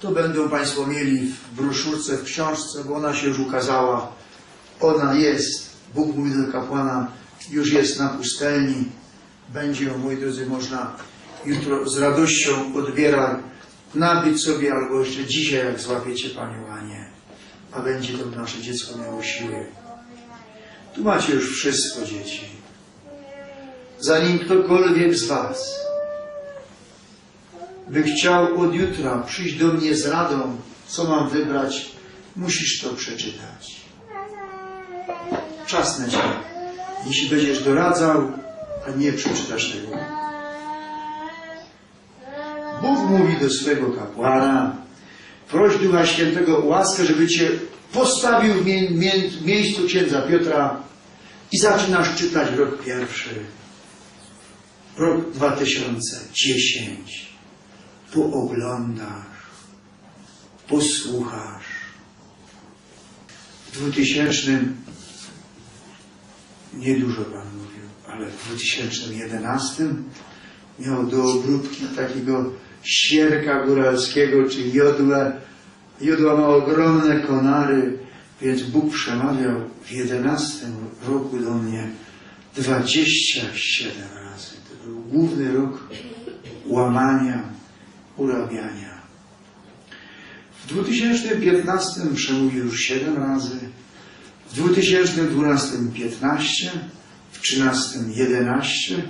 To będą Państwo mieli w broszurce, w książce, bo ona się już ukazała. Ona jest. Bóg mówi do kapłana, już jest na pustelni. Będzie ją, moi drodzy, można jutro z radością odbierać, nabyć sobie, albo jeszcze dzisiaj, jak złapiecie Panią Anię. A będzie to nasze dziecko miało siłę. Tu macie już wszystko, dzieci. Zanim ktokolwiek z Was by chciał od jutra przyjść do mnie z radą, co mam wybrać, musisz to przeczytać. Czasne cię, jeśli będziesz doradzał, a nie przeczytasz tego. Bóg mówi do swego kapłana, proś Ducha Świętego o łaskę, żeby Cię postawił w mie- mie- miejscu księdza Piotra i zaczynasz czytać rok pierwszy, rok 2010. Pooglądasz, posłuchasz. W 2000 niedużo Pan mówił, ale w 2011 miał do obróbki takiego świerka góralskiego, czy jodłę. Jodła ma ogromne konary, więc Bóg przemawiał w 11 roku do mnie 27 razy. To był główny rok łamania, urabiania. W 2015 przemówił już 7 razy, w 2012 15, w 13 11,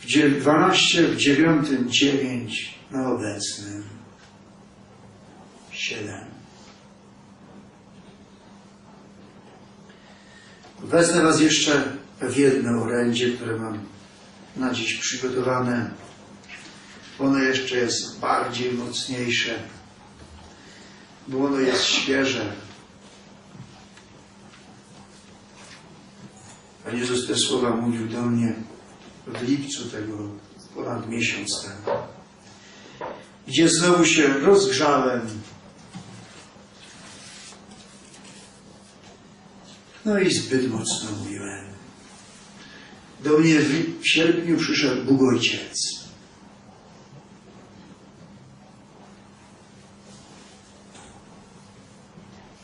w dzie- 12, w 9 9, na obecnym 7. Wezmę Was jeszcze w jedno orędzie, które mam na dziś przygotowane. Ono jeszcze jest bardziej mocniejsze, bo ono jest świeże. Pan Jezus te słowa mówił do mnie w lipcu tego, ponad miesiąc temu, gdzie znowu się rozgrzałem. No i zbyt mocno mówiłem. Do mnie w, sierpniu przyszedł Bóg Ojciec.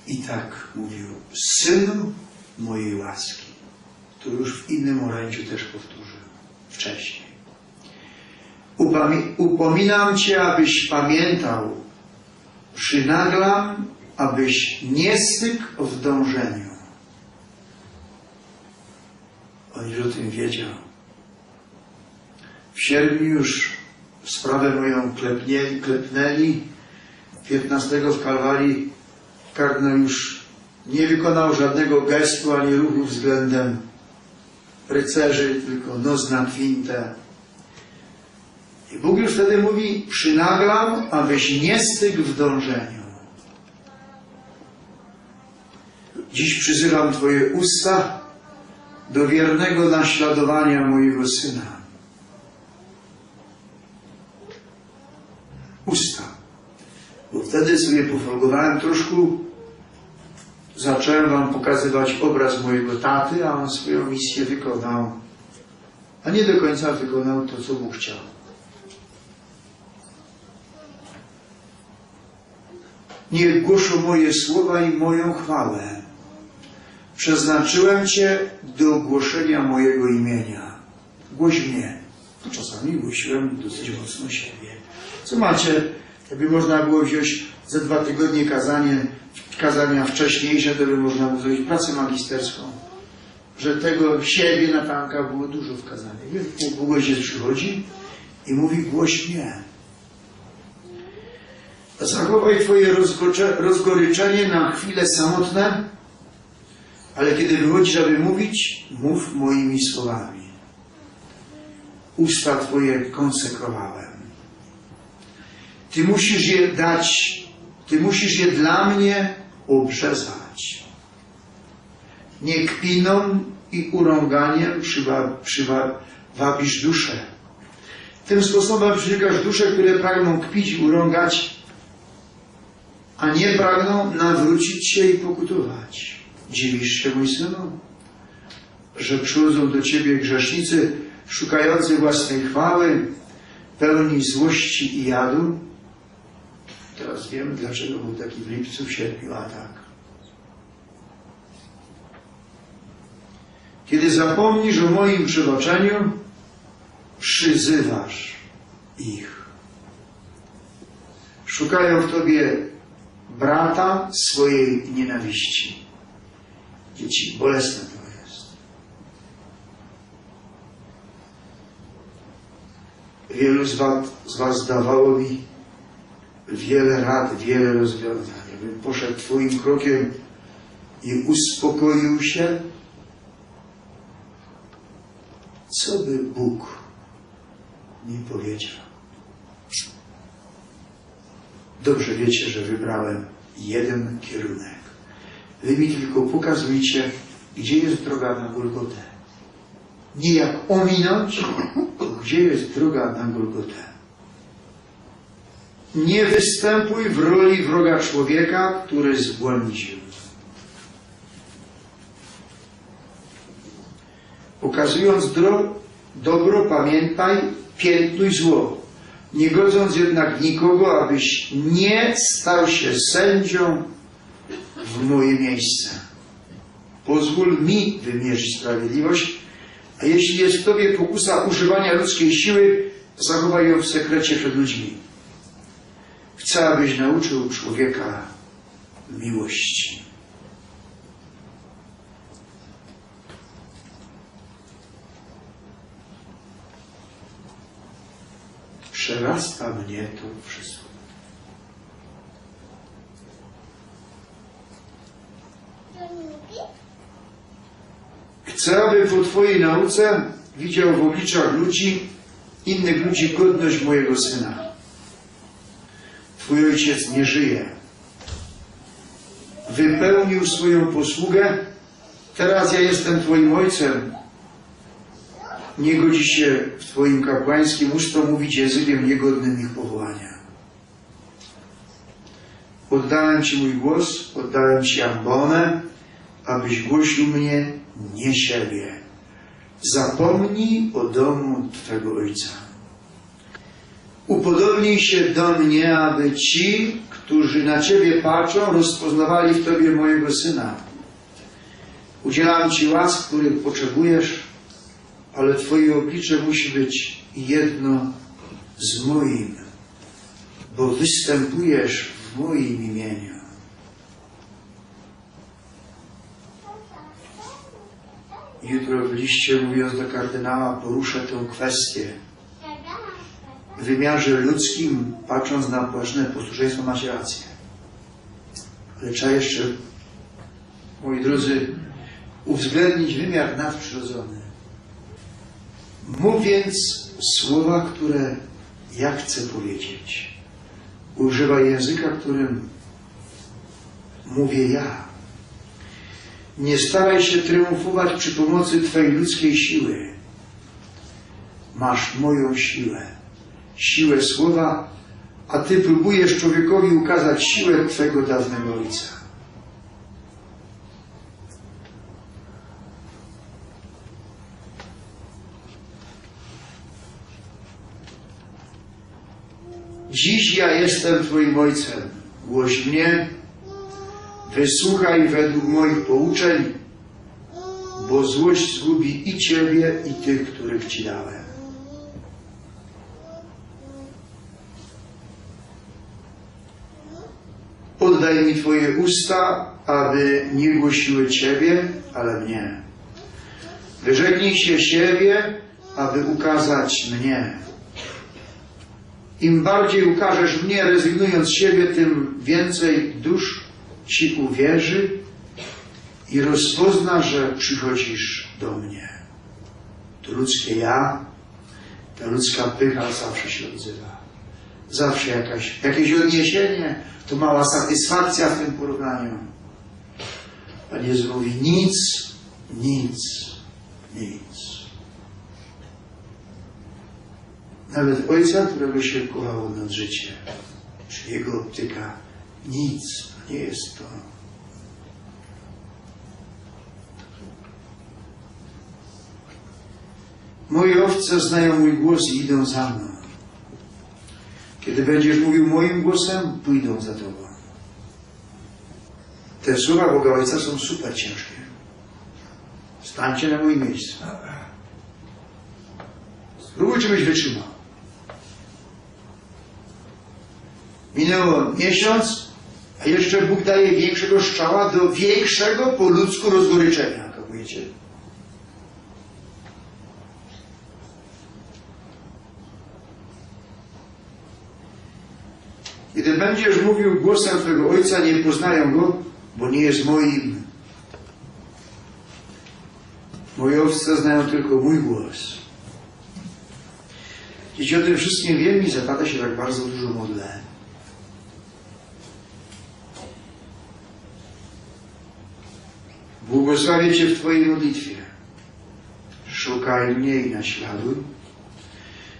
I tak mówił, synu mojej łaski. To już w innym orędziu też powtórzył wcześniej. Upami- upominam Cię, abyś pamiętał, przynaglam, abyś nie stykł w dążeniu. On już o tym wiedział. W sierpniu już sprawę moją klepnieli, klepnęli. 15 w Kalwarii kardynał już nie wykonał żadnego gestu ani ruchu względem rycerzy, tylko nos na kwintę. I Bóg już wtedy mówi, przynaglam, abyś nie stygł w dążeniu. Dziś przyzywam Twoje usta do wiernego naśladowania mojego Syna. Usta. Bo wtedy sobie pofolgowałem troszkę, zacząłem Wam pokazywać obraz mojego taty, a on swoją misję wykonał. A nie do końca wykonał to, co Bóg chciał. Niech głoszą moje słowa i moją chwałę. Przeznaczyłem Cię do głoszenia mojego imienia. Głoś mnie. Czasami głosiłem dosyć mocno siebie. Co macie, jakby można było wziąć za dwa tygodnie kazanie, kazania wcześniejsze, to by można było zrobić pracę magisterską. Że tego siebie na tanka było dużo w kazaniu. Wie, Bóg Ojciec przychodzi i mówi głoś mnie. Zachowaj Twoje rozgoryczenie na chwile samotne, ale kiedy wychodzisz, aby mówić, mów moimi słowami. Usta Twoje konsekrowałem. Ty musisz je dać, Ty musisz je dla mnie obrzezać. Nie kpiną i urąganiem przywa, przywabisz duszę. Tym sposobem przyciągasz dusze, które pragną kpić i urągać, a nie pragną nawrócić się i pokutować. Dziwisz się, mój synu, że przychodzą do Ciebie grzesznicy szukający własnej chwały, pełni złości i jadu? Teraz wiem, dlaczego był taki w lipcu, w sierpniu atak. Kiedy zapomnisz o moim przebaczeniu, przyzywasz ich. Szukają w tobie brata swojej nienawiści. Dzieci, bolesne to jest. Wielu z was, z was dawało mi wiele rad, wiele rozwiązań. Jakbym poszedł Twoim krokiem i uspokoił się, co by Bóg mi powiedział? Dobrze wiecie, że wybrałem jeden kierunek. Wy mi tylko pokazujcie, gdzie jest droga na Golgotę. Nie jak ominąć, gdzie jest droga na Golgotę. Nie występuj w roli wroga człowieka, który zbłądził. Pokazując dro, dobro, pamiętaj, piętnuj zło, nie godząc jednak nikogo, abyś nie stał się sędzią w moje miejsce. Pozwól mi wymierzyć sprawiedliwość, a jeśli jest w Tobie pokusa używania ludzkiej siły, zachowaj ją w sekrecie przed ludźmi. Chcę, abyś nauczył człowieka miłości. Przerasta mnie to wszystko. Chcę, aby po Twojej nauce widział w obliczach ludzi, innych ludzi godność mojego Syna. Twój ojciec nie żyje. Wypełnił swoją posługę. Teraz ja jestem Twoim ojcem. Nie godzi się w Twoim kapłańskim ustom mówić językiem niegodnym ich powołania. Oddałem Ci mój głos, oddałem Ci ambonę, abyś głosił mnie, nie siebie. Zapomnij o domu Twego Ojca. Upodobnij się do mnie, aby ci, którzy na Ciebie patrzą, rozpoznawali w Tobie mojego Syna. Udzielam Ci łask, których potrzebujesz, ale Twoje oblicze musi być jedno z moim, bo występujesz w moim imieniu. Jutro w liście, mówiąc do kardynała, poruszę tę kwestię w wymiarze ludzkim, patrząc na płaszne posłuszeństwo, macie rację. Ale trzeba jeszcze, moi drodzy, uwzględnić wymiar nadprzyrodzony. Mów więc słowa, które ja chcę powiedzieć. Używaj języka, którym mówię ja. Nie staraj się triumfować przy pomocy Twojej ludzkiej siły. Masz moją siłę siłę słowa, a Ty próbujesz człowiekowi ukazać siłę Twego dawnego Ojca. Dziś ja jestem Twoim Ojcem. Głoś mnie, wysłuchaj według moich pouczeń, bo złość zgubi i Ciebie, i tych, których Ci dałem. Oddaj mi Twoje usta, aby nie głosiły Ciebie, ale mnie. Wyrzeknij się siebie, aby ukazać mnie. Im bardziej ukażesz mnie, rezygnując z siebie, tym więcej dusz Ci uwierzy i rozpozna, że przychodzisz do mnie. To ludzkie ja, ta ludzka pycha zawsze się odzywa. Zawsze jakaś, jakieś odniesienie, to mała satysfakcja w tym porównaniu. Pan Jezus mówi nic, nic, nic. Nawet ojca, którego się kochało nad życie, czy jego optyka, nic, to nie jest to. Moje owce znają mój głos i idą za mną. Kiedy będziesz mówił moim głosem, pójdą za tobą. Te słowa Boga Ojca są super ciężkie. Stańcie na moim miejscu. Spróbuj, czy byś wytrzymał. Minęło miesiąc, a jeszcze Bóg daje większego strzała do większego po ludzku rozgoryczenia. Kapujecie? Kiedy będziesz mówił głosem Twego Ojca, nie poznają Go, bo nie jest moim. Moje owce znają tylko mój głos. Dzieci o tym wszystkim wiem i zapada się tak bardzo dużo modlę. Błogosławię Cię w Twojej modlitwie. Szukaj mnie i naśladuj.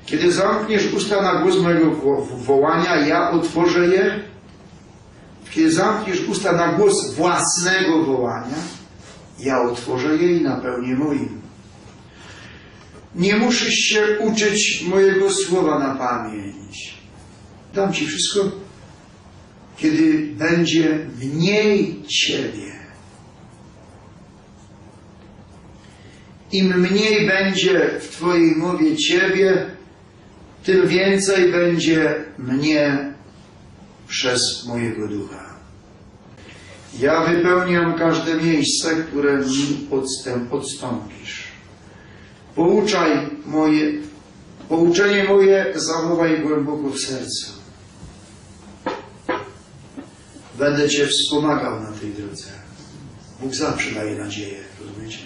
Kiedy zamkniesz usta na głos mojego wo- wołania, ja otworzę je. Kiedy zamkniesz usta na głos własnego wołania, ja otworzę je i napełnię moim. Nie musisz się uczyć mojego słowa na pamięć. Dam Ci wszystko, kiedy będzie mniej Ciebie. Im mniej będzie w Twojej mowie Ciebie, tym więcej będzie mnie przez mojego ducha. Ja wypełniam każde miejsce, które mi odstęp, odstąpisz. Pouczaj moje, pouczenie moje zachowaj głęboko w sercu. Będę Cię wspomagał na tej drodze. Bóg zawsze daje nadzieję, rozumiecie?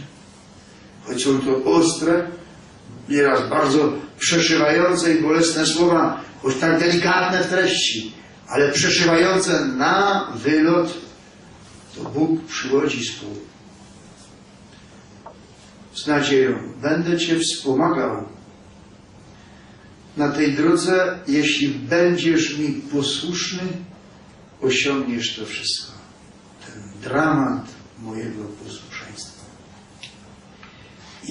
Choć są to ostre, nieraz bardzo przeszywające i bolesne słowa, choć tak delikatne w treści, ale przeszywające na wylot, to Bóg przywodzi spół. Z nadzieją będę Cię wspomagał na tej drodze, jeśli będziesz mi posłuszny, osiągniesz to wszystko. Ten dramat mojego posłuszeństwa.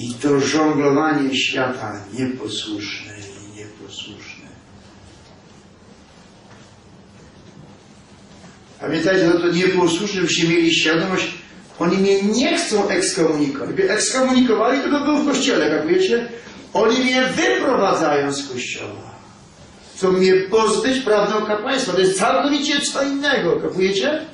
I to żonglowanie świata nieposłuszne i nieposłuszne. Pamiętajcie, no to nieposłusznym się mieli świadomość, oni mnie nie chcą ekskomunikować. Gdyby ekskomunikowali, to by był w kościele, kapujecie? Oni mnie wyprowadzają z kościoła. Chcą mnie pozbyć prawdą kapłaństwa. To jest całkowicie co innego, kapujecie?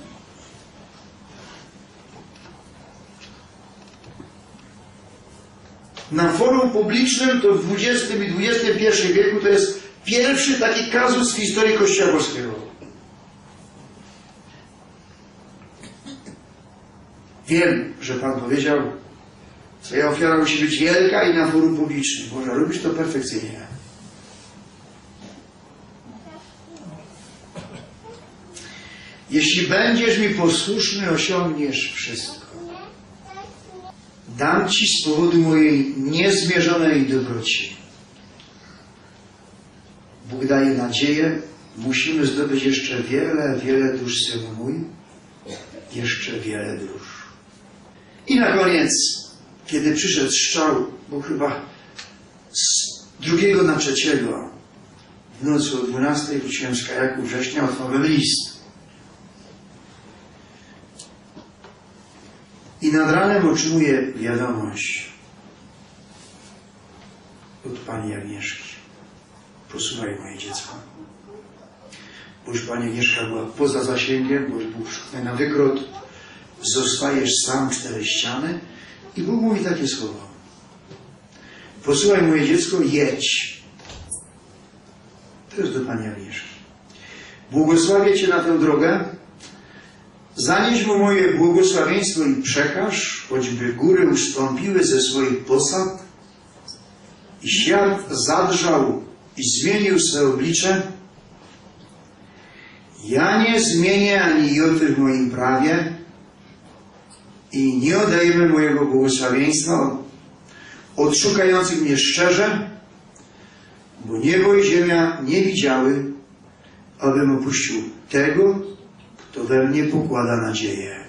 Na forum publicznym to w XX i XXI wieku to jest pierwszy taki kazus w historii Kościoła Polskiego. Wiem, że Pan powiedział, Twoja ofiara musi być wielka i na forum publicznym. Można robić to perfekcyjnie. Jeśli będziesz mi posłuszny, osiągniesz wszystko. Dam Ci z powodu mojej niezmierzonej dobroci. Bóg daje nadzieję. Musimy zdobyć jeszcze wiele, wiele dusz, Synu mój. Jeszcze wiele dusz. I na koniec, kiedy przyszedł strzał, bo chyba z drugiego na trzeciego, w nocy o 12 wróciłem z kajaku września, otworzyłem list. I nad ranem otrzymuję wiadomość od pani Agnieszki. Posłuchaj moje dziecko. Bo już pani Agnieszka była poza zasięgiem, bo już był na wykrot. Zostajesz sam cztery ściany i Bóg mówi takie słowo. Posłuchaj moje dziecko, jedź. To jest do pani Agnieszki. Błogosławię Cię na tę drogę, Zanieś mu moje błogosławieństwo i przekaż, choćby góry ustąpiły ze swoich posad i świat zadrżał i zmienił swe oblicze. Ja nie zmienię ani joty w moim prawie i nie odejmę mojego błogosławieństwa od szukających mnie szczerze, bo niebo i ziemia nie widziały, abym opuścił tego, kto we mnie pokłada nadzieję.